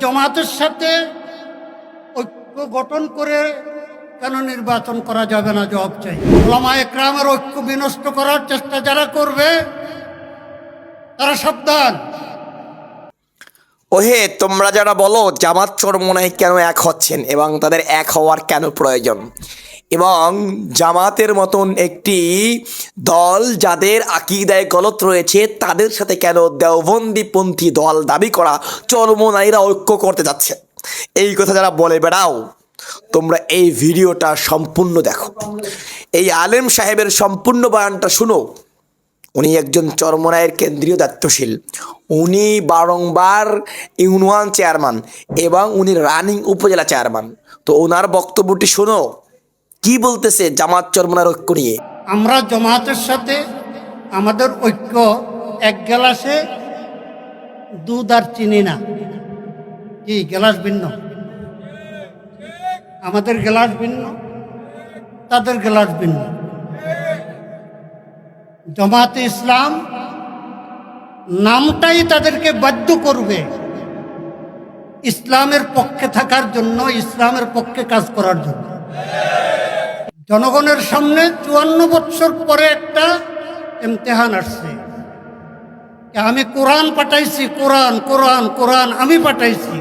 জমাতের সাথে ঐক্য গঠন করে কেন নির্বাচন করা যাবে না জবাব চাই। ওলামা একরামের ঐক্য বিনষ্ট করার চেষ্টা যারা করবে, তারা সাবধান। ওহে, তোমরা যারা বলো, জামাত চরমোনায় কেন এক হচ্ছেন এবং তাদের এক হওয়ার কেন প্রয়োজন? এবং জামাতের মতন একটি দল যাদের আকিদায় গলত রয়েছে, তাদের সাথে কেন দেওবন্দিপন্থী দল দাবি করা চরমোনাইরা ঐক্য করতে যাচ্ছে? এই কথা যারা বলে বেড়াও, তোমরা এই ভিডিওটা সম্পূর্ণ দেখো। এই আলেম সাহেবের সম্পূর্ণ বয়ানটা শুনো। উনি একজন চরমরায়ের কেন্দ্রীয় দায়িত্বশীল। উনি বারংবার ইউনিয়ন চেয়ারম্যান এবং উনি রানিং উপজেলা চেয়ারম্যান। তো ওনার বক্তব্যটি শোনো, কি বলতেছে জামাত চরমনার ঐক্য নিয়ে? আমরা জামাতের সাথে আমাদের ঐক্য এক গ্লাসে দুধ আর চিনি না। কি, গ্লাস ভিন্ন? আমাদের গ্লাস ভিন্ন, তাদের গ্লাস ভিন্ন। জমাতে ইসলাম নামটাই তাদেরকে বাধ্য করবে ইসলামের পক্ষে থাকার জন্য, ইসলামের পক্ষে কাজ করার জন্য। জনগণের সামনে চুয়ান্ন বছর পরে একটা ইমতেহান আসছে। আমি কোরআন পাঠাইছি, কোরআন কোরআন কোরআন আমি পাঠাইছি।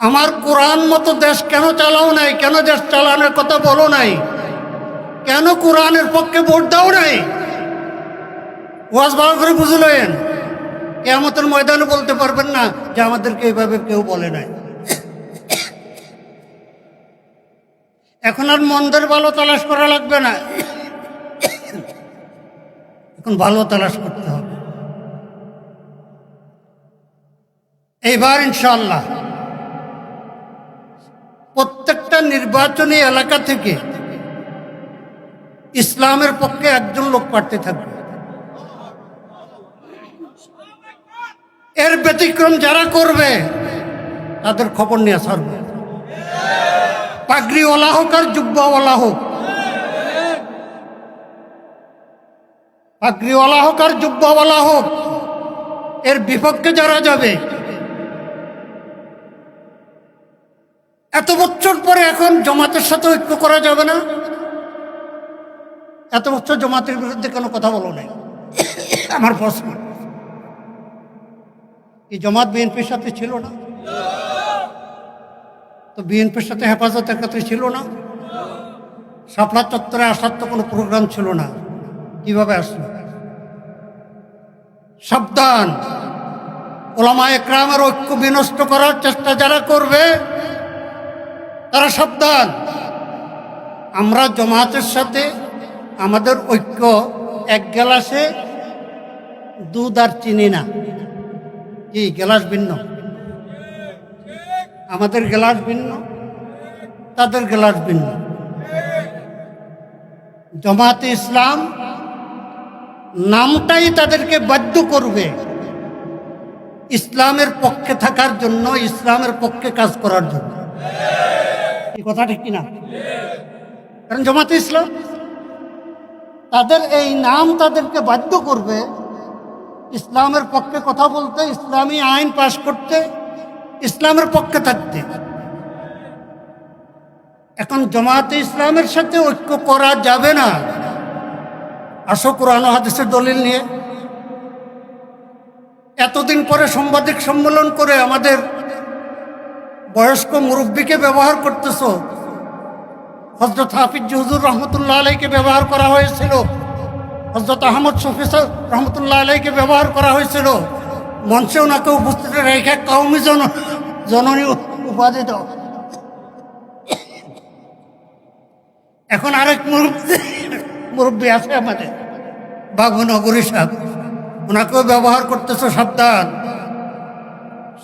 আমার কোরআন মতো দেশ কেন চালাও নাই, কেন দেশ চালানোর কথা বলো নাই? কেন কোরআনের পক্ষে ভোট দাও নাই? ওয়াজ ভালো করে বুঝলেন। কেমতের ময়দানে বলতে পারবেন না যে আমাদেরকে এইভাবে কেউ বলে নাই। এখন আর মন্দের ভালো তালাশ করা লাগবে না। এখন ভালো তালাশ করতে হবে। এইবার ইনশাল্লাহ প্রত্যেকটা নির্বাচনী এলাকা থেকে ইসলামের পক্ষে একজন লোক পাঠতে থাকবে। এর ব্যতিক্রম যারা করবে, তাদের খবর নিয়ে সারবে পাগড়িওয়ালা হোক আর জুব্বাওয়ালা হোক। পাগড়িওয়ালা হোক আর জুব্বাওয়ালা হোক, এর বিপক্ষে যারা যাবে, এত বছর পরে এখন জমাতের সাথে ঐক্য করা যাবে না। এত বছর জমাতের বিরুদ্ধে কোনো কথা বলো নাই। আমার প্রশ্ন এই জমাত বিএনপির সাথে ছিল না? তো বিএনপির সাথে হেফাজত একত্রে ছিল না? শাপলা চত্বরে আসার তো কোনো প্রোগ্রাম ছিল না। কীভাবে আসলো? সাবধান। ওলামা একরামের ঐক্য বিনষ্ট করার চেষ্টা যারা করবে, তারা সাবধান। আমরা জমাতের সাথে আমাদের ঐক্য এক গ্লাসে দুধ আর চিনি না। কি, গ্লাস ভিন্ন? আমাদের গ্লাস ভিন্ন, তাদের গ্লাস ভিন্ন। জমাতে ইসলাম নামটাই তাদেরকে বাধ্য করবে। ইসলামের পক্ষে থাকার জন্য, ইসলামের পক্ষে কাজ করার জন্য। এই কথা ঠিক কিনা কারণ জমাতে ইসলাম তাদের এই নাম তাদেরকে বাধ্য করবে। ইসলামের পক্ষে কথা বলতে, ইসলামী আইন পাশ করতে, ইসলামের পক্ষে থাকতে। এখন জমাতে ইসলামের সাথে ঐক্য করা যাবে না। আসো কোরআন হাদিসের দলিল নিয়ে। এতদিন পরে সাংবাদিক সম্মেলন করে আমাদের বয়স্ক মুরব্বীকে ব্যবহার করতেছ। হজরত হাফিজ হুজুর রহমতুল্লাহ আলাইকে ব্যবহার করা হয়েছিল। হজরত আহমদ শফিস রহমতুল্লাহ আলাইকে ব্যবহার করা হয়েছিল। মঞ্চে ওনাকে উপস্থিত রেখে কৌমি জন, জননী উপাধি দাও। এখন আরেক মুরব্বী মুরব্বী আছে আমাদের, বাঘনগরী সাহেব। ওনাকেও ব্যবহার করতেছে সাবধান।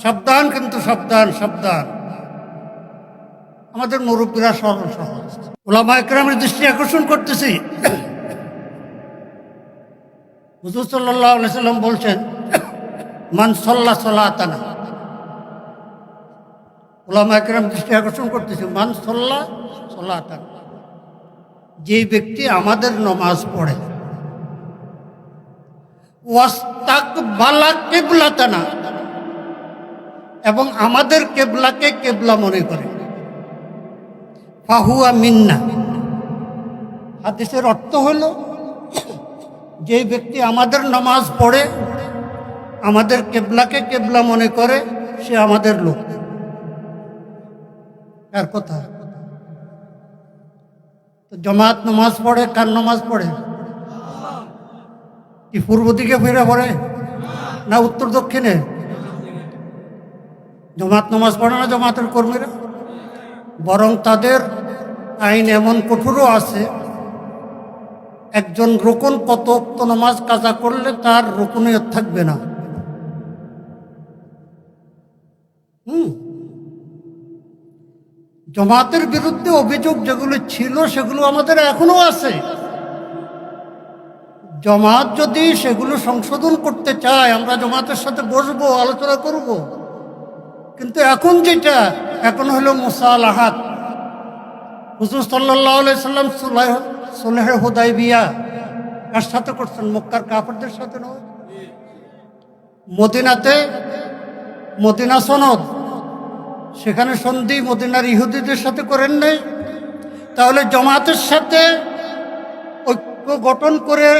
সাবধান কিন্তু সাবধান সাবধান। আমাদের মুরব্বীরা সরল ওলামা একরামের দৃষ্টি আকর্ষণ করতেছি। হুজুর সাল্লাহ সাল্লাম বলছেন, মান সল্লা সলাতানা। ওলামা একরাম দৃষ্টি আকর্ষণ করতেছি, মান সল্লা সলাতানা। যে ব্যক্তি আমাদের নমাজ পড়ে ওয়াস্তাক বালা কেবলাতানা। এবং আমাদের কেবলাকে কেবলা মনে করে। ফাহুয়া মিন্না। হাদিসের অর্থ হল, যে ব্যক্তি আমাদের নামাজ পড়ে, আমাদের কেবলাকে কেবলা মনে করে, সে আমাদের লোক। কার কথা। তো জমাত নামাজ পড়ে, কার নামাজ পড়ে? কি পূর্ব দিকে ফিরে পড়ে? না উত্তর দক্ষিণে? জমাত নামাজ পড়ে না জমাতের কর্মীরা? বরং তাদের আইন এমন কঠোরও আছে। একজন রোকন কত নামাজ কাজা করলে তার রোকনীয়ত থাকবে না। হুম। জমাতের বিরুদ্ধে অভিযোগ যেগুলো ছিল, সেগুলো আমাদের এখনও আছে। জমাত যদি সেগুলো সংশোধন করতে চায়, আমরা জমাতের সাথে বসবো, আলোচনা করব। কিন্তু এখন যেটা এখন হলো মুসালাহাত। হুজুর সাল্লাম সুলাহ সুলেহ হুদাই বিয়া কার সাথে করছেন? মক্কার কাপড়দের সাথে নয়। মদিনাতে মদিনা সনদ। সেখানে সন্ধি মদিনার ইহুদিদের সাথে করেন নাই। তাহলে জমাতের সাথে ঐক্য গঠন করে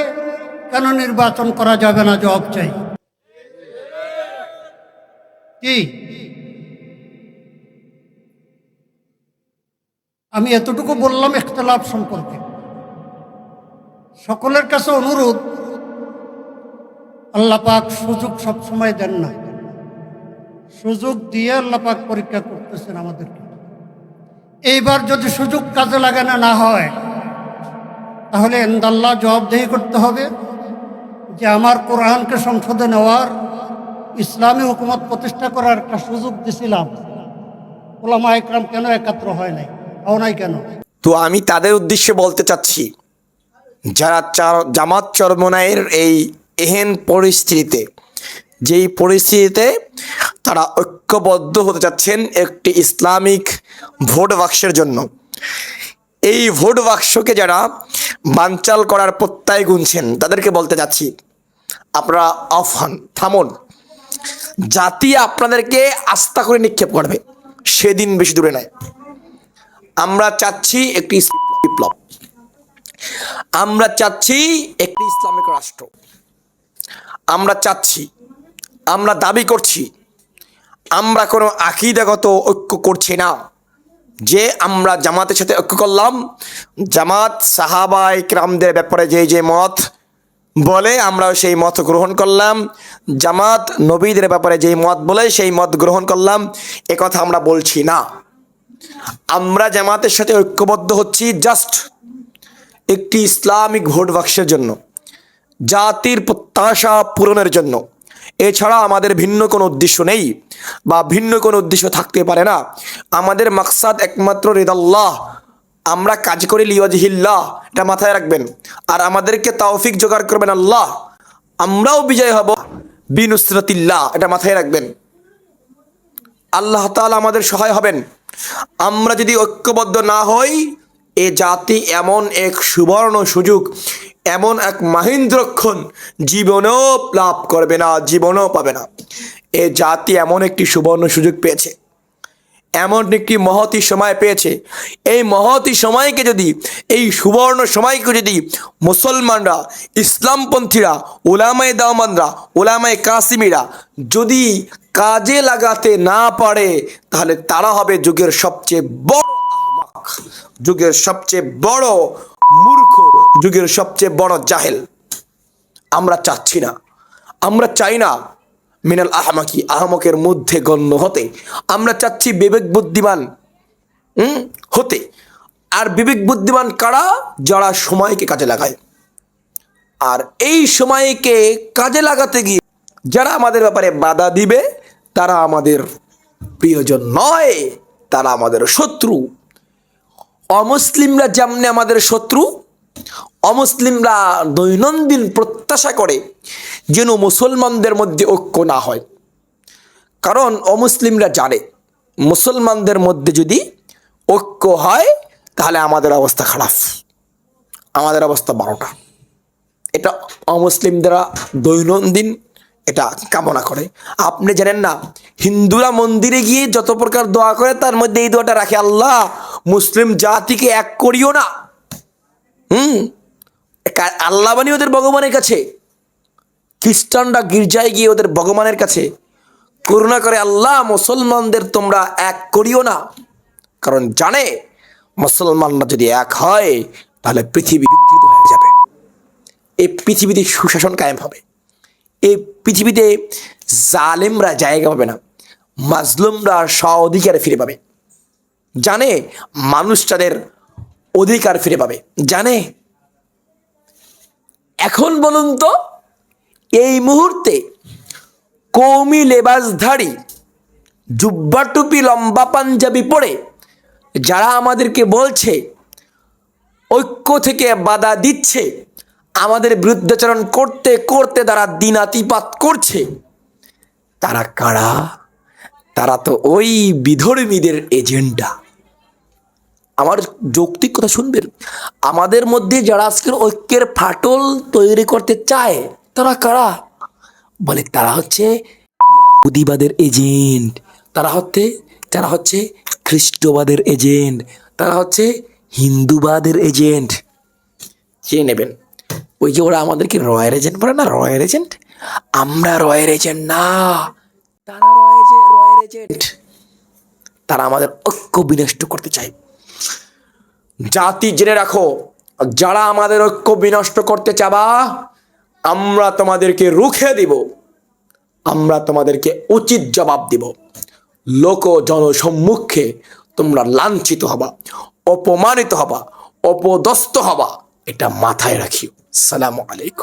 কেন নির্বাচন করা যাবে না? জবাব চাই। কি? আমি এতটুকু বললাম ইখতলাফ সম্পর্কে। সকলের কাছে অনুরোধ, আল্লাহ পাক সুযোগ সবসময় দেন না সুযোগ দিয়ে আল্লাহ পাক পরীক্ষা করতেছেন আমাদেরকে। এইবার যদি সুযোগ কাজে লাগানো না হয়, তাহলে এন্দাল্লাহ জবাবদেহি করতে হবে যে আমার কোরআনকে সংসদে নেওয়ার, ইসলামী হুকুমত প্রতিষ্ঠা করার একটা সুযোগ দিছিলাম। ওলামা একরাম কেন একাত্র হয় নাই? কেন? তো আমি তাদের উদ্দেশ্যে বলতে চাচ্ছি, যারা জামাত চরমনায়ের এই এহেন পরিস্থিতিতে, যেই পরিস্থিতিতে তারা ঐক্যবদ্ধ হতে চাচ্ছেন একটি ইসলামিক ভোট বাক্সের জন্য। এই ভোট বাক্সকে যারা বানচাল করার প্রত্যয় গুনছেন, তাদেরকে বলতে যাচ্ছি আপনারা অফ হন থামুন। জাতি আপনাদেরকে আস্থা করে নিক্ষেপ করবে, সেদিন বেশি দূরে নয়। আমরা চাচ্ছি একটি বিপ্লব। আমরা চাচ্ছি একটি ইসলামিক রাষ্ট্র। আমরা চাচ্ছি, আমরা দাবি করছি, আমরা কোনো আকিদাগত ঐক্য করছি না। যে আমরা জামাতের সাথে ঐক্য করলাম, জামাত সাহাবাই ক্রামদের ব্যাপারে যে যে মত বলে আমরা সেই মত গ্রহণ করলাম, জামাত নবীদের ব্যাপারে যেই মত বলে সেই মত গ্রহণ করলাম একথা আমরা বলছি না। আমরা জামাতের সাথে ঐক্যবদ্ধ হচ্ছি জাস্ট একটি ইসলামিক ভোট বাক্সের জন্য, জাতির প্রত্যাশা পূরণের জন্য। এছাড়া আমাদের ভিন্ন কোনো উদ্দেশ্য নেই বা ভিন্ন কোনো উদ্দেশ্য থাকতে পারে না। আমাদের মাকসাদ একমাত্র রেদাল্লাহ। আমরা কাজ করি লিওয়াজিহিল্লাহ, এটা মাথায় রাখবেন। আর আমাদেরকে তাওফিক জোগাড় করবেন আল্লাহ। আমরাও বিজয় হব বিনুসরতিল্লাহ, এটা মাথায় রাখবেন। আল্লাহ তাআলা আমাদের সহায় হবেন। আমরা যদি ঐক্যবদ্ধ না হই, এ জাতি এমন এক সুবর্ণ সুযোগ, এমন এক মাহিন্দ্রক্ষণ জীবনেও লাভ করবে না, জীবনেও পাবে না। এ জাতি এমন একটি সুবর্ণ সুযোগ পেয়েছে। এমন একটি মহতি সময় পেয়েছে। এই মহতি সময়কে যদি, এই সুবর্ণ সময়কে যদি মুসলমানরা, ইসলামপন্থীরা ওলামায় দাওমানরা ওলামায় কাসিমিরা যদি কাজে লাগাতে না পারে, তাহলে তারা হবে যুগের সবচেয়ে বড় যুগের সবচেয়ে বড় মূর্খ, যুগের সবচেয়ে বড় জাহেল। আমরা চাচ্ছি না। আমরা চাই না মিনাল আহমাকি, আহমকের মধ্যে গণ্য হতে। আমরা চাচ্ছি বিবেক বুদ্ধিমান হতে। আর বিবেক বুদ্ধিমান কারা? যারা সময়কে কাজে লাগায়। আর এই সময়কে কাজে লাগাতে গিয়ে যারা আমাদের ব্যাপারে বাধা দিবে, তারা আমাদের প্রিয়জন নয়, তারা আমাদের শত্রু। অমুসলিমরা যেমনি আমাদের শত্রু অমুসলিমরা দৈনন্দিন প্রত্যাশা করে যেন মুসলমানদের মধ্যে ঐক্য না হয়। কারণ অমুসলিমরা জানে, মুসলমানদের মধ্যে যদি ঐক্য হয়, তাহলে আমাদের অবস্থা খারাপ। আমাদের অবস্থা বারোটা। এটা অমুসলিমরা দৈনন্দিন এটা কামনা করে। আপনি জানেন না, হিন্দুরা মন্দিরে গিয়ে যত প্রকার দোয়া করে, তার মধ্যে এই দোয়াটা রাখে, আল্লাহ, মুসলিম জাতিকে এক করিও না। হুম? আল্লাহ বানি ওদের ভগবানের কাছে। খ্রিস্টানরা গির্জায় গিয়ে ওদের ভগবানের কাছে। করুণা করে, আল্লাহ, মুসলমানদের তোমরা এক করিও না। কারণ জানে, মুসলমানরা যদি এক হয়, তাহলে পৃথিবী বিকৃত হয়ে যাবে। এই পৃথিবীতে সুশাসন কায়েম হবে। এই পৃথিবীতে জালেমরা জায়গা পাবে না। মাজলুমরা স্ব অধিকারে ফিরে পাবে। জানে, মানুষ তাদের অধিকার ফিরে পাবে। জানে এখন বলুন তো, এই মুহূর্তে কৌমি লেবাসধারী জুব্বা টুপি, লম্বা পাঞ্জাবি পরে যারা আমাদেরকে বলছে, ঐক্য থেকে বাধা দিচ্ছে, আমাদের বিরুদ্ধাচরণ করতে করতে তারা দিনাতিপাত করছে, তারা কারা? তারা তো ওই বিধর্মীদের এজেন্ডা। আমার যৌক্তিক কথা শুনবেন? আমাদের মধ্যে যারা আজকের ঐক্যের ফাটল তৈরি করতে চায়, তারা কারা? বলে তারা হচ্ছে ইহুদিবাদের এজেন্ট। তারা হচ্ছে তারা হচ্ছে খ্রিস্টবাদের এজেন্ট। তারা হচ্ছে হিন্দুবাদের এজেন্ট। চেয়ে নেবেন, ওই যে ওরা আমাদেরকে রয়্যাল এজেন্ট বলে না? Royal agent? আমরা রয়্যাল এজেন্ট না। তারা রয়্যাল এজেন্ট। তারা আমাদের ঐক্য বিনষ্ট করতে চায়। জাতি জেনে রাখো, যারা আমাদের ঐক্য বিনষ্ট করতে চাবা, আমরা তোমাদেরকে রুখে দিব, আমরা তোমাদেরকে উচিত জবাব দিব। লোক জনসম্মুখে তোমরা লাঞ্ছিত হবা, অপমানিত হবা, অপদস্থ হবা, এটা মাথায় রাখিও। সালাম আলাইকুম।